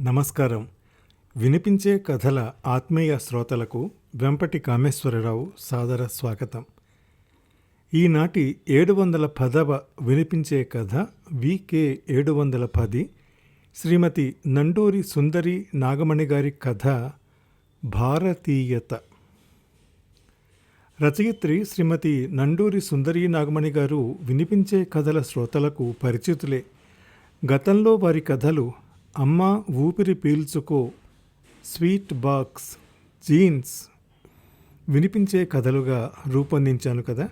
నమస్కారం. వినిపించే కథల ఆత్మీయ శ్రోతలకు వెంపటి కామేశ్వరరావు సాదర స్వాగతం. ఈనాటి ఏడు వందల పదవ వినిపించే కథ వికే ఏడు వందల పది శ్రీమతి నండూరి సుందరి నాగమణి గారి కథ భారతీయత. రచయిత్రి శ్రీమతి నండూరి సుందరి నాగమణి గారు వినిపించే కథల శ్రోతలకు పరిచితులే. గతంలో వారి కథలు అమ్మ ఊపిరి పీల్చుకో స్వీట్ బాక్స్ జీన్స్ వినిపించే కథలుగా రూపొందించాను కదా.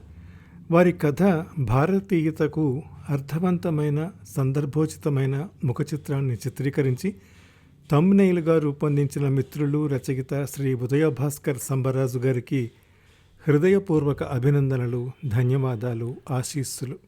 వారి కథ భారతీయతకు అర్థవంతమైన సందర్భోచితమైన ముఖ చిత్రాన్ని చిత్రీకరించి తమ్నైల్గా రూపొందించిన మిత్రులు రచయిత శ్రీ ఉదయ భాస్కర్ సంబరాజు గారికి హృదయపూర్వక అభినందనలు ధన్యవాదాలు ఆశీస్సులు.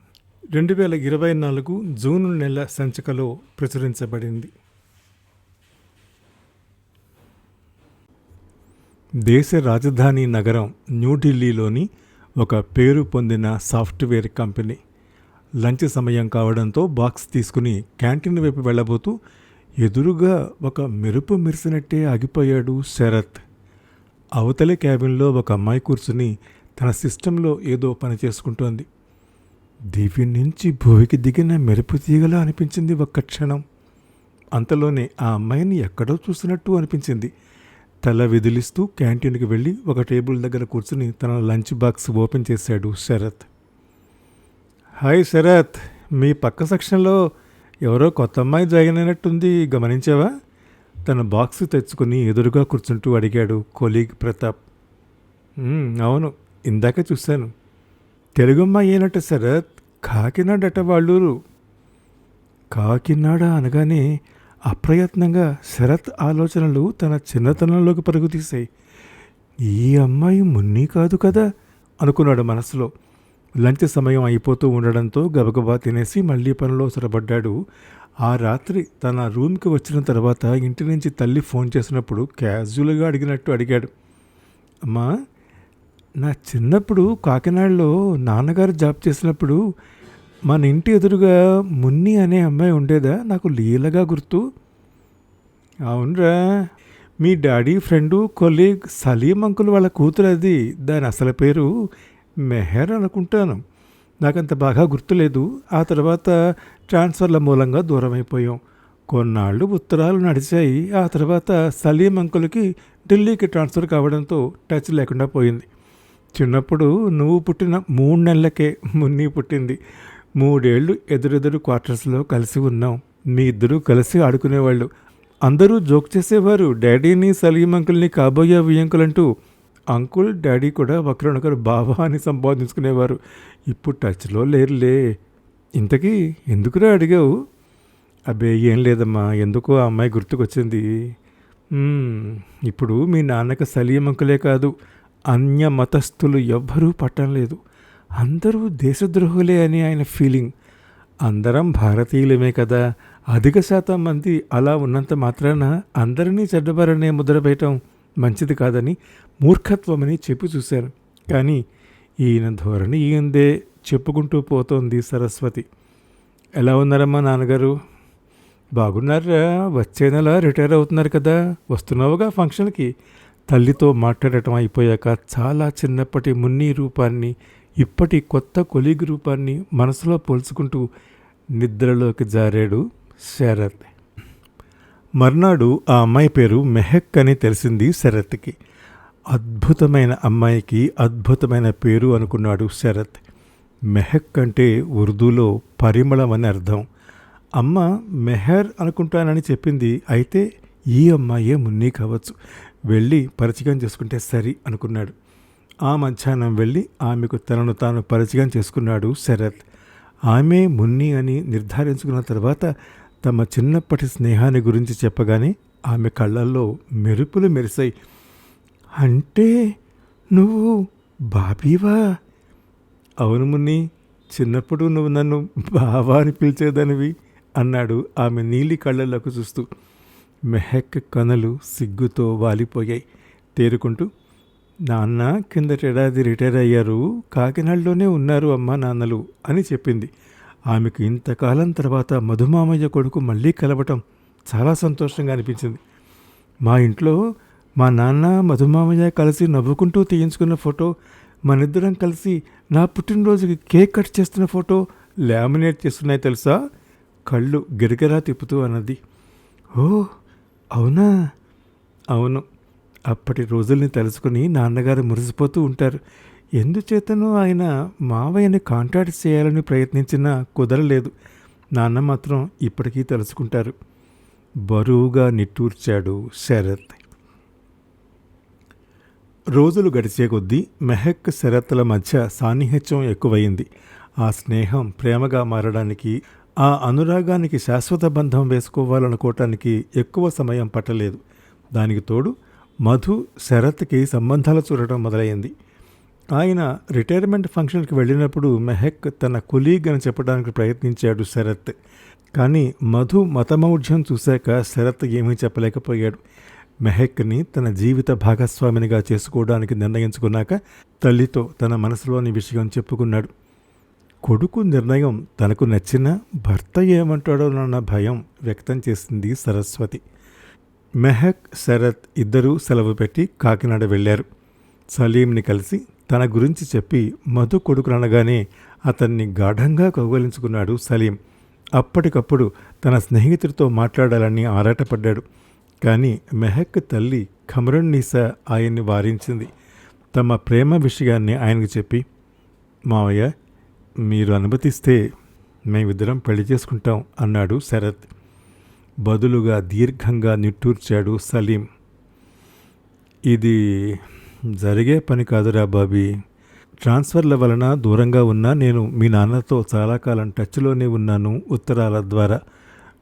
రెండు వేల ఇరవై నాలుగు జూన్ నెల సంచికలో ప్రచురించబడింది. దేశ రాజధాని నగరం న్యూఢిల్లీలోని ఒక పేరు పొందిన సాఫ్ట్వేర్ కంపెనీ. లంచ్ సమయం కావడంతో బాక్స్ తీసుకుని క్యాంటీన్ వైపు వెళ్ళబోతూ ఎదురుగా ఒక మెరుపు మెరిసినట్టే ఆగిపోయాడు శరత్. అవతలి క్యాబిన్లో ఒక అమ్మాయి కూర్చుని తన సిస్టంలో ఏదో పని చేసుకుంటోంది. దివి నుంచి భూమికి దిగిన మెరుపు తీగలా అనిపించింది ఒక్క క్షణం. అంతలోనే ఆ అమ్మాయిని ఎక్కడో చూసినట్టు అనిపించింది. తల విదిలిస్తూ క్యాంటీన్కి వెళ్ళి ఒక టేబుల్ దగ్గర కూర్చుని తన లంచ్ బాక్స్ ఓపెన్ చేశాడు శరత్. హాయ్ శరత్ మీ పక్క సెక్షన్లో ఎవరో కొత్త అమ్మాయి జాయిన్ అయినట్టుంది గమనించావా? తన బాక్స్ తెచ్చుకుని ఎదురుగా కూర్చుంటూ అడిగాడు కొలీగ్ ప్రతాప్. అవును ఇందాక చూశాను. తెలుగు అమ్మాయి శరత్ కాకినాడట వాళ్ళూరు. కాకినాడ అనగానే అప్రయత్నంగా శరత్ ఆలోచనలు తన చిన్నతనంలోకి పరుగుతీశాయి. ఈ అమ్మాయి మున్ని కాదు కదా అనుకున్నాడు మనసులో. లంచ్ సమయం అయిపోతూ ఉండడంతో గబగబా తినేసి మళ్ళీ పనిలో సొరబడ్డాడు ఆ రాత్రి తన రూమ్కి వచ్చిన తర్వాత ఇంటి నుంచి తల్లి ఫోన్ చేసినప్పుడు క్యాజువల్గా అడిగినట్టు అడిగాడు. అమ్మా నా చిన్నప్పుడు కాకినాడలో నాన్నగారు జాబ్ చేసినప్పుడు మన ఇంటి ఎదురుగా మున్ని అనే అమ్మాయి ఉండేదా? నాకు లీలగా గుర్తు. అవునరా. మీ daddy friend colleague Salim uncle వాళ్ళ కూతురు అది. దాని అసలు పేరు మెహర్ అనుకుంటాను. నాకంత బాగా గుర్తులేదు. ఆ తర్వాత ట్రాన్స్ఫర్ల మూలంగా దూరం అయిపోయాం కొన్నాళ్ళు ఉత్తరాలు నడిచాయి. ఆ తర్వాత సలీం అంకుల్కి ఢిల్లీకి ట్రాన్స్ఫర్ కావడంతో టచ్ లేకుండా పోయింది. చిన్నప్పుడు నువ్వు పుట్టిన మూడు నెలలకే మున్ని పుట్టింది. మూడేళ్ళు ఎదురెదురు క్వార్టర్స్లో కలిసి ఉన్నాం. మీ ఇద్దరూ కలిసి ఆడుకునేవాళ్ళు. అందరూ జోక్ చేసేవారు. డాడీని సలీం అంకుల్ని కాబోయే వియంకులంటూ అంకుల్ డాడీ కూడా ఒకరినొకరు బావా అని సంబోధించుకునేవారు ఇప్పుడు టచ్లో లేరులే. ఇంతకీ ఎందుకురా అడిగావు? అబ్బే ఏం లేదమ్మా. ఎందుకో ఆ అమ్మాయి గుర్తుకొచ్చింది. ఇప్పుడు మీ నాన్నకి సలీం అంకులే కాదు. అన్య మతస్థులు ఎవ్వరూ పట్టం లేదు. అందరూ దేశద్రోహులే అని ఆయన ఫీలింగ్ అందరం భారతీయులమే కదా. అధిక శాతం మంది అలా ఉన్నంత మాత్రాన అందరినీ చెడ్డబారనే ముద్ర వేయటం మంచిది కాదని మూర్ఖత్వమని చెప్పి చూశారు. కానీ ఈయన ధోరణి ఈయందే చెప్పుకుంటూ పోతోంది సరస్వతి. ఎలా ఉన్నారమ్మా నాన్నగారు? బాగున్నారా? వచ్చే నెల రిటైర్ అవుతున్నారు కదా. వస్తున్నావుగా ఫంక్షన్కి. తల్లితో మాట్లాడటం అయిపోయాక చాలా చిన్నప్పటి మున్ని రూపాన్ని ఇప్పటి కొత్త కొలీగ్ రూపాన్ని మనసులో పోల్చుకుంటూ నిద్రలోకి జారాడు శరత్. మర్నాడు ఆ అమ్మాయి పేరు మెహక్ అని తెలిసింది శరత్కి. అద్భుతమైన అమ్మాయికి అద్భుతమైన పేరు అనుకున్నాడు శరత్. మెహక్ అంటే ఉర్దూలో పరిమళం అని అర్థం. అమ్మ మెహర్ అనుకుంటానని చెప్పింది అయితే ఈ అమ్మాయే మున్ని కావచ్చు. వెళ్ళి పరిచయం చేసుకుంటే సరి అనుకున్నాడు. ఆ మధ్యాహ్నం వెళ్ళి ఆమెకు తనను తాను పరిచయం చేసుకున్నాడు శరత్. ఆమె మున్ని అని నిర్ధారించుకున్న తర్వాత తమ చిన్నప్పటి స్నేహాన్ని గురించి చెప్పగానే ఆమె కళ్ళల్లో మెరుపులు మెరిసాయి అంటే నువ్వు బాబీవా? అవును మున్ని చిన్నప్పుడు నువ్వు నన్ను బావా అని పిలిచేదనివి అన్నాడు ఆమె నీలి కళ్ళల్లోకి చూస్తూ. మెహక్ కనులు సిగ్గుతో వాలిపోయాయి. తేరుకుంటూ నాన్న కిందటేడాది రిటైర్ అయ్యారు. కాకినాడలోనే ఉన్నారు అమ్మా నాన్నలు అని చెప్పింది. ఆమెకు ఇంతకాలం తర్వాత మధుమామయ్య కొడుకు మళ్ళీ కలవటం చాలా సంతోషంగా అనిపించింది. మా ఇంట్లో మా నాన్న మధుమామయ్య కలిసి నవ్వుకుంటూ తీయించుకున్న ఫోటో మనిద్దరం కలిసి నా పుట్టినరోజుకి కేక్ కట్ చేస్తున్న ఫోటో లామినేట్ చేస్తున్నాయి తెలుసా? కళ్ళు గిరగిరా తిప్పుతూ అన్నది. ఓ అవునా? అవును. అప్పటి రోజుల్ని తలుచుకుని నాన్నగారు మురిసిపోతూ ఉంటారు. ఎందుచేతనో ఆయన మావయ్యని కాంటాక్ట్ చేయాలని ప్రయత్నించినా కుదరలేదు. నాన్న మాత్రం ఇప్పటికీ తలుచుకుంటారు. బరువుగా నిట్టూర్చాడు శరత్. రోజులు గడిచే కొద్దీ మెహక్ శరత్ల మధ్య సాన్నిహిత్యం ఎక్కువయింది ఆ స్నేహం ప్రేమగా మారడానికి ఆ అనురాగానికి శాశ్వత బంధం వేసుకోవాలనుకోవటానికి ఎక్కువ సమయం పట్టలేదు. దానికి తోడు మధు శరత్కి సంబంధాలు చూడటం మొదలైంది. ఆయన రిటైర్మెంట్ ఫంక్షన్కి వెళ్ళినప్పుడు మెహక్ తన కులీగ్ అని చెప్పడానికి ప్రయత్నించాడు శరత్. కానీ మధు మతమౌఢ్యం చూశాక శరత్ ఏమీ చెప్పలేకపోయాడు. మెహక్ని తన జీవిత భాగస్వామినిగా చేసుకోవడానికి నిర్ణయించుకున్నాక తల్లితో తన మనసులోని విషయం చెప్పుకున్నాడు. కొడుకు నిర్ణయం తనకు నచ్చిన భర్త ఏమంటాడోనన్న భయం వ్యక్తం చేసింది సరస్వతి. మెహక్ శరత్ ఇద్దరూ సెలవు పెట్టి కాకినాడ వెళ్ళారు. సలీంని కలిసి తన గురించి చెప్పి మధు కొడుకునగానే అతన్ని గాఢంగా కౌగలించుకున్నాడు సలీం. అప్పటికప్పుడు తన స్నేహితుడితో మాట్లాడాలని ఆరాటపడ్డాడు. కానీ మెహక్ తల్లి ఖమరున్నీసా ఆయన్ని వారించింది. తమ ప్రేమ విషయాన్ని ఆయనకు చెప్పి మావయ్య మీరు అనుమతిస్తే మేమిద్దరం పెళ్ళి చేసుకుంటాం అన్నాడు శరత్. బదులుగా దీర్ఘంగా నిట్టూర్చాడు సలీం. ఇది జరిగే పని కాదురా బాబీ. ట్రాన్స్ఫర్ల వలన దూరంగా ఉన్నా నేను మీ నాన్నతో చాలా కాలం టచ్లోనే ఉన్నాను ఉత్తరాల ద్వారా.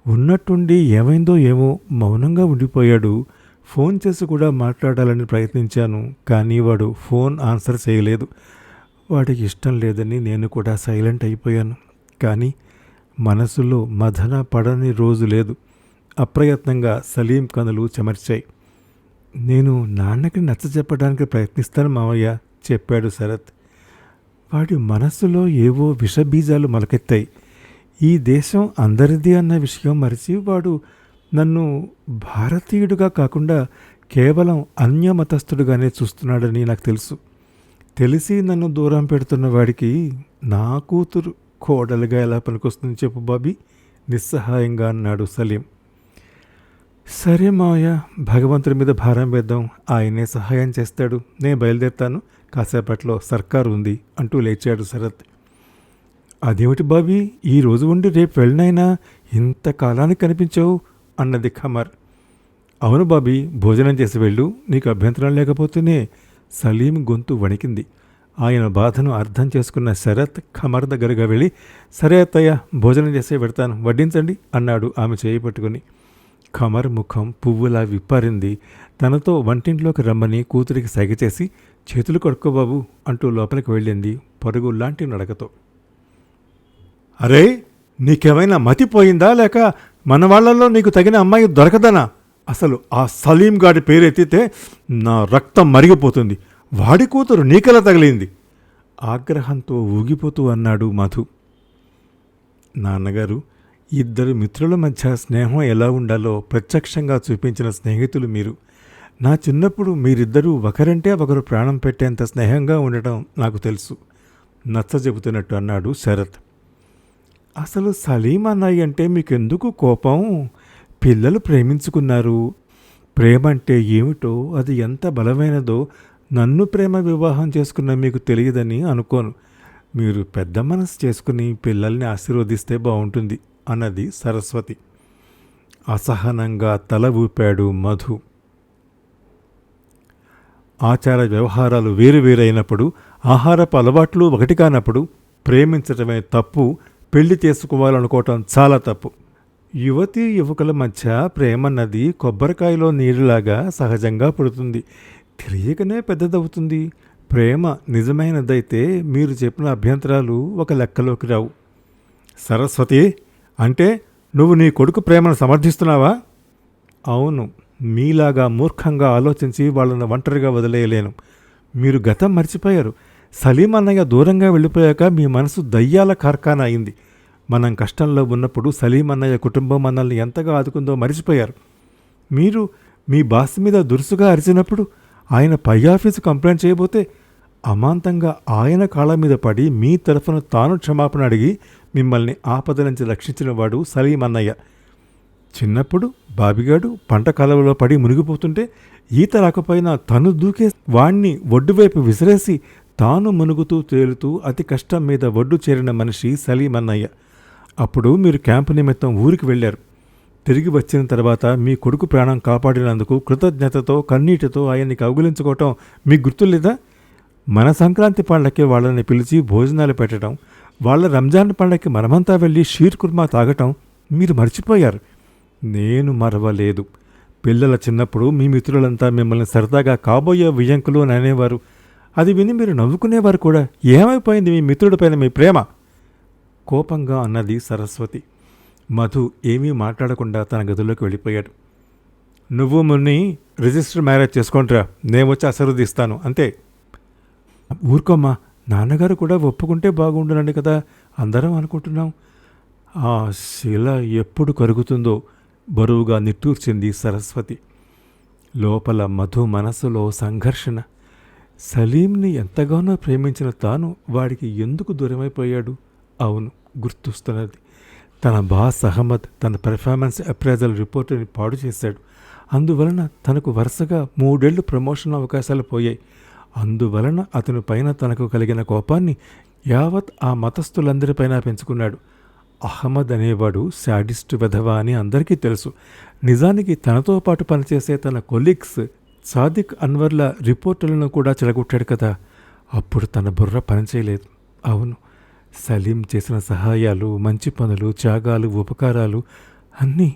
ఉన్నట్టుండి ఏమైందో ఏమో మౌనంగా ఉండిపోయాడు. ఫోన్ చేసి కూడా మాట్లాడాలని ప్రయత్నించాను కానీ వాడు ఫోన్ ఆన్సర్ చేయలేదు. వాడికి ఇష్టం లేదని నేను కూడా సైలెంట్ అయిపోయాను. కానీ మనసులో మదన పడని రోజు లేదు. అప్రయత్నంగా సలీం కనులు చెమర్చాయి. నేను నాన్నకి నచ్చ చెప్పడానికి ప్రయత్నిస్తాను మావయ్య చెప్పాడు శరత్. వాడి మనస్సులో ఏవో విషబీజాలు మొలకెత్తాయి. ఈ దేశం అందరిది అన్న విషయం మరిచి వాడు నన్ను భారతీయుడిగా కాకుండా కేవలం అన్యమతస్థుడుగానే చూస్తున్నాడని నాకు తెలుసు. తెలిసి నన్ను దూరం పెడుతున్న వాడికి నా కూతురు కోడలుగా ఎలా పనికొస్తుంది చెప్పు బాబీ నిస్సహాయంగా అన్నాడు సలీం. సరే మావయ్య భగవంతుడి మీద భారం వేద్దాం ఆయనే సహాయం చేస్తాడు నేను బయలుదేరుతాను కాసేపట్లో సర్కారు ఉంది అంటూ లేచాడు శరత్. అదేమిటి బాబీ ఈరోజు ఉండి రేపు వెళ్ళినైనా ఇంతకాలానికి కనిపించావు అన్నది ఖమర్. అవును బాబీ భోజనం చేసి వెళ్ళు నీకు అభ్యంతరం లేకపోతేనే సలీం గొంతు వణికింది. ఆయన బాధను అర్థం చేసుకున్న శరత్ ఖమర్ దగ్గరగా వెళ్ళి సరే అత్తయ్య భోజనం చేసే పెడతాను వడ్డించండి అన్నాడు ఆమె చేయి పట్టుకుని. ఖమర్ ముఖం పువ్వులా విప్పారింది. తనతో వంటింట్లోకి రమ్మని కూతురికి సైగ చేసి చేతులు కడుక్కో బాబు అంటూ లోపలికి వెళ్ళింది పరుగు లాంటి నడకతో. అరే నీకేమైనా మతిపోయిందా లేక మన వాళ్ళలో నీకు తగిన అమ్మాయి దొరకదనా? అసలు ఆ సలీం గాడి పేరెత్తితే నా రక్తం మరిగిపోతుంది. వాడి కూతురు నీకెలా తగిలింది? ఆగ్రహంతో ఊగిపోతూ అన్నాడు మధు. నాన్నగారు ఇద్దరు మిత్రుల మధ్య స్నేహం ఎలా ఉండాలో ప్రత్యక్షంగా చూపించిన స్నేహితులు మీరు. నా చిన్నప్పుడు మీరిద్దరూ ఒకరంటే ఒకరు ప్రాణం పెట్టేంత స్నేహంగా ఉండటం నాకు తెలుసు. నచ్చ చెబుతున్నట్టు అన్నాడు శరత్. అసలు సలీం అన్నయ్య అంటే మీకెందుకు కోపం? పిల్లలు ప్రేమించుకున్నారు. ప్రేమ అంటే ఏమిటో అది ఎంత బలమైనదో నన్ను ప్రేమ వివాహం చేసుకున్న మీకు తెలియదని అనుకోను. మీరు పెద్ద మనసు చేసుకుని పిల్లల్ని ఆశీర్వదిస్తే బాగుంటుంది అన్నది సరస్వతి. అసహనంగా తల ఊపాడు మధు. ఆచార వ్యవహారాలు వేరువేరైనప్పుడు ఆహారపు అలవాట్లు ఒకటి కానప్పుడు ప్రేమించటమే తప్పు పెళ్ళి చేసుకోవాలనుకోవటం చాలా తప్పు. యువతి యువకుల మధ్య ప్రేమ నది కొబ్బరికాయలో నీరులాగా సహజంగా పుడుతుంది. తెలియకనే పెద్దదవుతుంది. ప్రేమ నిజమైనదైతే మీరు చెప్పిన అభ్యంతరాలు ఒక లెక్కలోకి రావు. సరస్వతి అంటే నువ్వు నీ కొడుకు ప్రేమను సమర్థిస్తున్నావా? అవును మీలాగా మూర్ఖంగా ఆలోచించి వాళ్ళని ఒంటరిగా వదిలేయలేను. మీరు గతం మర్చిపోయారు. సలీం అన్నయ్య దూరంగా వెళ్ళిపోయాక మీ మనసు దయ్యాల కార్ఖానా అయింది. మనం కష్టంలో ఉన్నప్పుడు సలీం అన్నయ్య కుటుంబం మనల్ని ఎంతగా ఆదుకుందో మర్చిపోయారు. మీరు మీ బాస్ మీద దురుసుగా అరిచినప్పుడు ఆయన పై ఆఫీసు కంప్లైంట్ చేయబోతే అమాంతంగా ఆయన కాళ్ళ మీద పడి మీ తరఫున తాను క్షమాపణ అడిగి మిమ్మల్ని ఆపద నుంచి రక్షించిన వాడు సలీం అన్నయ్య. చిన్నప్పుడు బాబిగాడు పంట కాలువలో పడి మునిగిపోతుంటే ఈత రాకపోయినా తను దూకే వాణ్ణి ఒడ్డువైపు విసిరేసి తాను మునుగుతూ తేలుతూ అతి కష్టం మీద ఒడ్డు చేరిన మనిషి సలీం అన్నయ్య. అప్పుడు మీరు క్యాంపు నిమిత్తం ఊరికి వెళ్ళారు. తిరిగి వచ్చిన తర్వాత మీ కొడుకు ప్రాణం కాపాడినందుకు కృతజ్ఞతతో కన్నీటితో ఆయన్ని కౌగులించుకోవటం మీకు గుర్తులేదా మన సంక్రాంతి పండగకి వాళ్ళని పిలిచి భోజనాలు పెట్టడం వాళ్ళ రంజాన్ పండగకి మనమంతా వెళ్ళి షీర్ కుర్మా తాగటం మీరు మర్చిపోయారు. నేను మరవలేదు. పిల్లల చిన్నప్పుడు మీ మిత్రులంతా మిమ్మల్ని సరదాగా కాబోయే వియంకులు అని అనేవారు. అది విని మీరు నవ్వుకునేవారు కూడా. ఏమైపోయింది మీ మిత్రుడిపైన మీ ప్రేమ? కోపంగా అన్నది సరస్వతి. మధు ఏమీ మాట్లాడకుండా తన గదిలోకి వెళ్ళిపోయాడు. నువ్వు మున్ని రిజిస్టర్ మ్యారేజ్ చేసుకుంట్రా నేను వచ్చి ఆశీర్వదిస్తాను అంతే. ఊరుకోమ్మా నాన్నగారు కూడా ఒప్పుకుంటే బాగుండునండి కదా అందరం అనుకుంటున్నాం. ఆ శిల ఎప్పుడు కరుగుతుందో బరువుగా నిట్టూర్చింది సరస్వతి. లోపల మధు మనసులో సంఘర్షణ. సలీంని ఎంతగానో ప్రేమించిన తాను వాడికి ఎందుకు దూరమైపోయాడు? అవును. గుర్తొస్తున్నది. తన బాస్ అహ్మద్ తన పెర్ఫార్మెన్స్ అప్రైజల్ రిపోర్టుని పాడు చేశాడు. అందువలన తనకు వరుసగా మూడేళ్ళు ప్రమోషన్ అవకాశాలు పోయాయి. అందువలన అతని పైన తనకు కలిగిన కోపాన్ని యావత్ ఆ మతస్థులందరిపైన పెంచుకున్నాడు. అహ్మద్ అనేవాడు శాడిస్ట్ వెధవా అని అందరికీ తెలుసు. నిజానికి తనతో పాటు పనిచేసే తన కొలీగ్స్ సాదిక్ అన్వర్ల రిపోర్టులను కూడా చెడగొట్టాడు కదా. అప్పుడు తన బుర్ర పనిచేయలేదు. అవును. సలీం చేసిన సహాయాలు మంచి పనులు త్యాగాలు ఉపకారాలు అన్నీ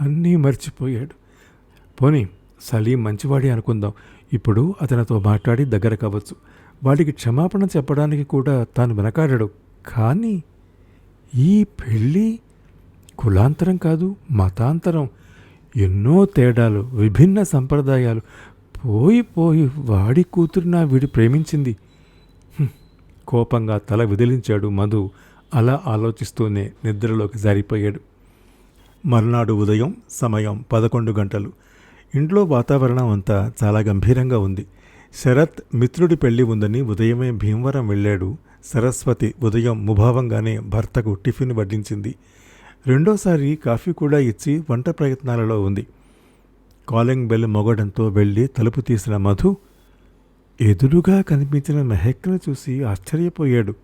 అన్నీ మర్చిపోయాడు. పోనీ సలీం మంచివాడి అనుకుందాం. ఇప్పుడు అతనితో మాట్లాడి దగ్గర కావచ్చు. వాడికి క్షమాపణ చెప్పడానికి కూడా తాను వెనకాడాడు. కానీ ఈ పెళ్ళి కులాంతరం కాదు మతాంతరం. ఎన్నో తేడాలు విభిన్న సంప్రదాయాలు. పోయి పోయి వాడి కూతురు నా వీడి ప్రేమించింది. కోపంగా తల విదిలించాడు మధు అలా ఆలోచిస్తూనే నిద్రలోకి జారిపోయాడు. మర్నాడు ఉదయం సమయం పదకొండు గంటలు. ఇంట్లో వాతావరణం అంతా చాలా గంభీరంగా ఉంది. శరత్ మిత్రుడి పెళ్ళి ఉందని ఉదయమే భీమవరం వెళ్ళాడు. సరస్వతి ఉదయం ముభావంగానే భర్తకు టిఫిన్ వడ్డించింది. రెండోసారి కాఫీ కూడా ఇచ్చి వంట ప్రయత్నాలలో ఉంది. కాలింగ్ బెల్ మొగడంతో వెళ్ళి తలుపు తీసిన మధు ఎదురుగా కనిపించిన మెహక్ను చూసి ఆశ్చర్యపోయాడు.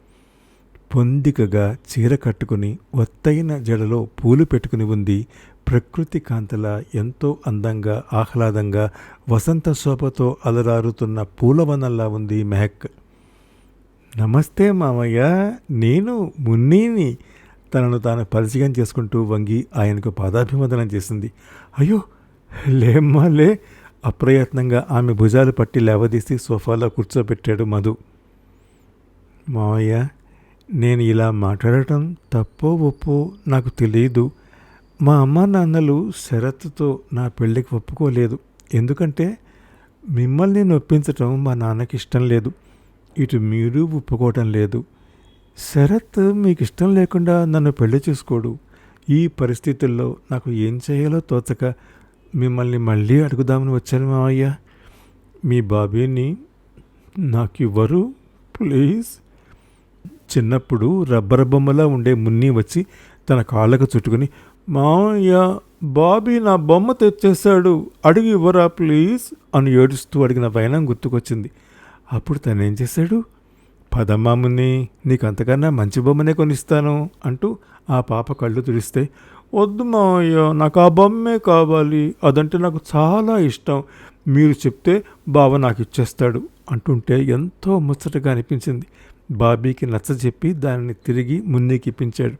పొందికగా చీర కట్టుకుని ఒత్తైన జడలో పూలు పెట్టుకుని ఉంది. ప్రకృతి కాంతల ఎంతో అందంగా ఆహ్లాదంగా వసంత శోభతో అలరారుతున్న పూలవనంలా ఉంది మెహక్. నమస్తే మామయ్య నేను మున్నీని తనను తాను పరిచయం చేసుకుంటూ వంగి ఆయనకు పాదాభివందనం చేసింది. అయ్యో లేమ్మా లే అప్రయత్నంగా ఆమె భుజాలు పట్టి లేవదీసి సోఫాలో కూర్చోబెట్టాడు మధు. మావయ్య నేను ఇలా మాట్లాడటం తప్పో ఒప్పో నాకు తెలియదు మా అమ్మ నాన్నలు షరతుతో నా పెళ్ళికి ఒప్పుకోలేదు. ఎందుకంటే మిమ్మల్ని నొప్పించటం మా నాన్నకి ఇష్టం లేదు. ఇటు మీరు ఒప్పుకోవటం లేదు. శరత్ మీకు ఇష్టం లేకుండా నన్ను పెళ్ళి చేసుకోడు. ఈ పరిస్థితుల్లో నాకు ఏం చేయాలో తోచక మిమ్మల్ని మళ్ళీ అడుగుదామని వచ్చాను మావయ్య. మీ బాబీని నాకు ఇవ్వరు ప్లీజ్. చిన్నప్పుడు రబ్బర్ బొమ్మలా ఉండే మున్ని వచ్చి తన కాళ్ళకు చుట్టుకుని మావయ్య బాబీ నా బొమ్మ తెచ్చేశాడు అడిగి ఇవ్వరా ప్లీజ్ అని ఏడుస్తూ అడిగిన వైనం గుర్తుకొచ్చింది. అప్పుడు తనేం చేశాడు? పదమ్మా మున్ని నీకు అంతకన్నా మంచి బొమ్మనే కొనిస్తాను అంటూ ఆ పాప కళ్ళు తుడిస్తే వద్దు మావయ్య నాకు ఆ బొమ్మే కావాలి. అదంటే నాకు చాలా ఇష్టం. మీరు చెప్తే బావ నాకు ఇచ్చేస్తాడు అంటుంటే ఎంతో ముచ్చటగా అనిపించింది. బాబీకి నచ్చజెప్పి దానిని తిరిగి ముందుకిప్పించాడు.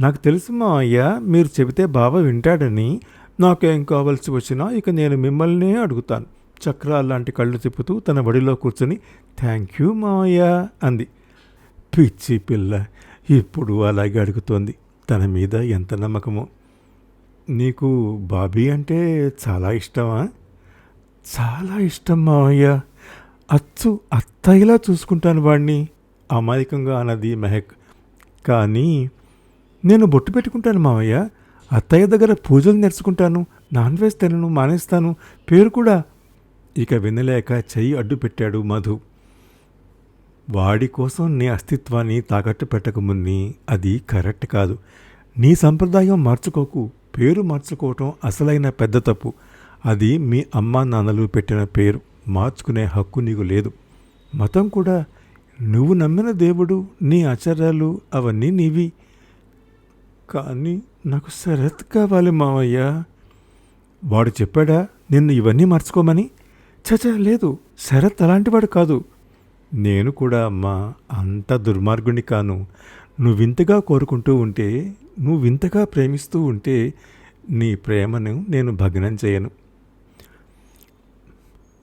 నాకు తెలుసు మా అయ్య మీరు చెబితే బావ వింటాడని. నాకేం కావాల్సి వచ్చినా ఇక నేను మిమ్మల్నే అడుగుతాను. చక్రాల లాంటి కళ్ళు తిప్పుతూ తన బడిలో కూర్చొని థ్యాంక్ యూ మావయ్య అంది. పిచ్చి పిల్ల ఇప్పుడు అలాగే అడుగుతోంది. తన మీద ఎంత నమ్మకమో. నీకు బాబీ అంటే చాలా ఇష్టమా? చాలా ఇష్టం మావయ్య. అచ్చు అత్తయ్యలా చూసుకుంటాను వాడిని అమాయకంగా అన్నది మెహక్. కానీ నేను బొట్టు పెట్టుకుంటాను మావయ్య. అత్తయ్య దగ్గర పూజలు నేర్చుకుంటాను. నాన్ వెజ్ తినను మానేస్తాను. పేరు కూడా. ఇక వినలేక చెయ్యి అడ్డు పెట్టాడు మధు. వాడి కోసం నీ అస్తిత్వాన్ని తాకట్టు పెట్టకముంది అది కరెక్ట్ కాదు. నీ సంప్రదాయం మార్చుకోకు పేరు మార్చుకోవటం అసలైన పెద్ద తప్పు. అది మీ అమ్మా నాన్నలు పెట్టిన పేరు మార్చుకునే హక్కు నీకు లేదు. మతం కూడా నువ్వు నమ్మిన దేవుడు నీ ఆచారాలు అవన్నీ నీవి. కానీ నాకు శరత్ కావాలి మావయ్య. వాడు చెప్పాడా నిన్ను ఇవన్నీ మార్చుకోమని? చచ లేదు శరత్ అలాంటివాడు కాదు. నేను కూడా అమ్మా అంత దుర్మార్గుని కాను. నువ్వింతగా కోరుకుంటూ ఉంటే నువ్వింతగా ప్రేమిస్తూ ఉంటే నీ ప్రేమను నేను భగ్నం చేయను.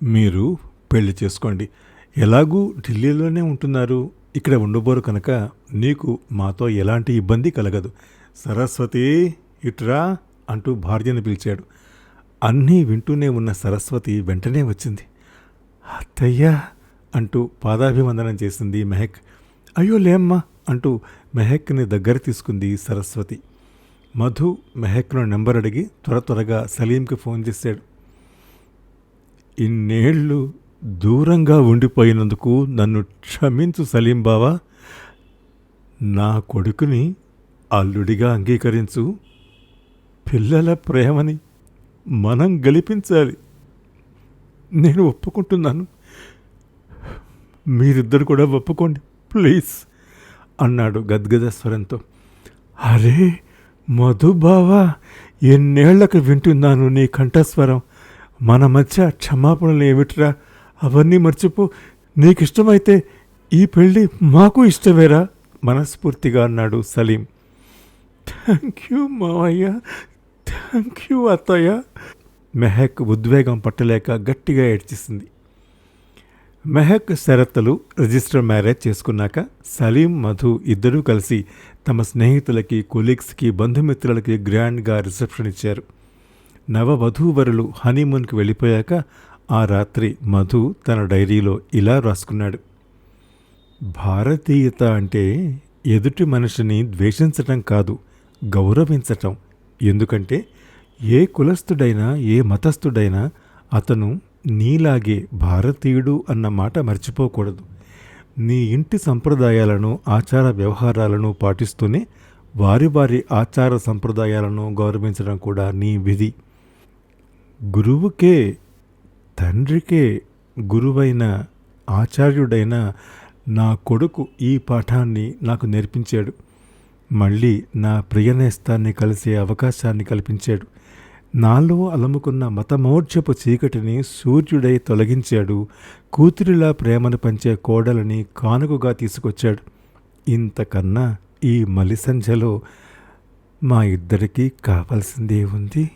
మీరు పెళ్ళి చేసుకోండి. ఎలాగూ ఢిల్లీలోనే ఉంటున్నారు. ఇక్కడ ఉండబోరు కనుక నీకు మాతో ఎలాంటి ఇబ్బంది కలగదు. సరస్వతి ఇట్రా అంటూ భార్యను పిలిచాడు. అన్నీ వింటూనే ఉన్న సరస్వతి వెంటనే వచ్చింది. అత్తయ్యా! అంటూ పాదాభివందనం చేసింది మెహక్. అయ్యో లేమ్మా అంటూ మెహక్ని దగ్గర తీసుకుంది సరస్వతి. మధు మెహక్ను నెంబర్ అడిగి త్వర త్వరగా సలీంకి ఫోన్ చేశాడు. ఇన్నేళ్ళు దూరంగా ఉండిపోయినందుకు నన్ను క్షమించు సలీం బావా. నా కొడుకుని అల్లుడిగా అంగీకరించు. పిల్లల ప్రేమని మనం గెలిపించాలి. నేను ఒప్పుకుంటున్నాను. మీరిద్దరు కూడా ఒప్పుకోండి. ప్లీజ్ అన్నాడు గద్గద స్వరంతో. అరే మధుబావా ఎన్నేళ్ళకు వింటున్నాను నీ కంఠస్వరం. మన మధ్య క్షమాపణలు ఏమిట్రా? అవన్నీ మర్చిపో. నీకిష్టమైతే ఈ పెళ్ళి మాకు ఇష్టమేరా? మనస్ఫూర్తిగా అన్నాడు సలీం. థ్యాంక్ యూ మావయ్య. థ్యాంక్ యూ అత్తయ్య. మెహక్ ఉద్వేగం పట్టలేక గట్టిగా ఏడ్చేసింది. మెహక్ శరత్లు రిజిస్టర్ మ్యారేజ్ చేసుకున్నాక సలీం మధు ఇద్దరూ కలిసి తమ స్నేహితులకి కొలీగ్స్కి బంధుమిత్రులకి గ్రాండ్గా రిసెప్షన్ ఇచ్చారు. నవవధూవరులు హనీమూన్కి వెళ్ళిపోయాక ఆ రాత్రి మధు తన డైరీలో ఇలా రాసుకున్నాడు. భారతీయత అంటే ఎదుటి మనిషిని ద్వేషించటం కాదు గౌరవించటం. ఎందుకంటే ఏ కులస్థుడైనా ఏ మతస్థుడైనా అతను నీలాగే భారతీయుడు అన్న మాట మర్చిపోకూడదు. నీ ఇంటి సంప్రదాయాలను ఆచార వ్యవహారాలను పాటిస్తూనే వారి వారి ఆచార సంప్రదాయాలను గౌరవించడం కూడా నీ విధి. గురువుకే తండ్రికే గురువైన ఆచార్యుడైన నా కొడుకు ఈ పాఠాన్ని నాకు నేర్పించాడు. మళ్ళీ నా ప్రియనేస్తాన్ని కలిసే అవకాశాన్ని కల్పించాడు. నాలో అలముకున్న మతమౌఢ్యపు చీకటిని సూర్యుడై తొలగించాడు. కూతురిలా ప్రేమను పంచే కోడలని కానుకగా తీసుకొచ్చాడు. ఇంతకన్నా ఈ మలిసంధ్యలో మా ఇద్దరికీ కావాల్సిందే ఉంది.